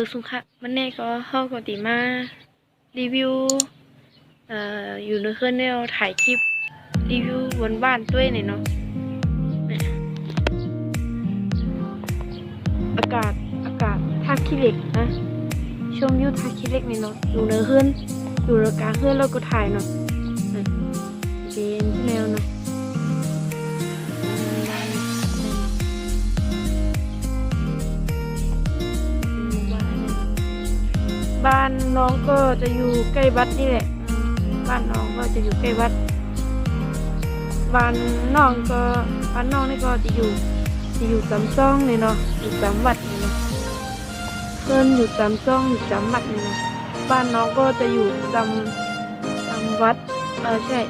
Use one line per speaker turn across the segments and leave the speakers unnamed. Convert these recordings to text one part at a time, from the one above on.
อสุขะมันแน่ก็เฮากติมา รีวิวเอ่ออยู่ในเครื่องแนวถ่ายคลิป รีวิวบนบ้านด้วยหน่ยเนาะอากาศอากาศท่าขี้เหล็กนะชมวิวท่าขี้เหล็กนี่เนาะอยู่ในเครื่องอยู่ในกลางเครื่องแล้วก็ถ่ายเนาะ บ้านน้องก็จะอยู่ใกล้วัดนี่แหละ บ้านน้องก็จะอยู่ใกล้วัด บ้านน้องก็บ้านน้องนี่ก็จะอยู่จะอยู่สามซ่องนี่เนาะอยู่สามวัดนี่เนาะเพื่อนอยู่สามซ่องอยู่สามวัดนี่เนาะบ้านน้องก็จะอยู่สามสามวัดเออใช่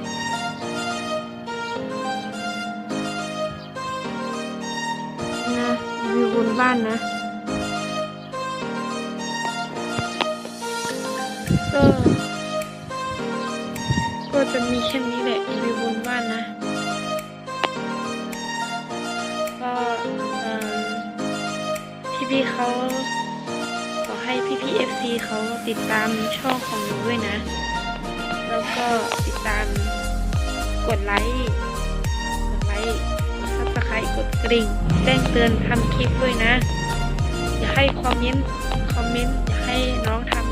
นะวิวบนบ้านนะ จะมีแค่นี้แหละรีวิวบนบ้านนะ ก็เอิ่พี่เขาขอให้พี่พี่ FC เขาติดตามช่องของหนูด้วยนะ แล้วก็ติดตามกดไลค์กดไลค์กดซับสไครต์กดกริ่งแจ้งเตือนทำคลิปด้วยนะ อย่าให้คอมเมนต์คอมเมนต์อย่าให้น้องทำ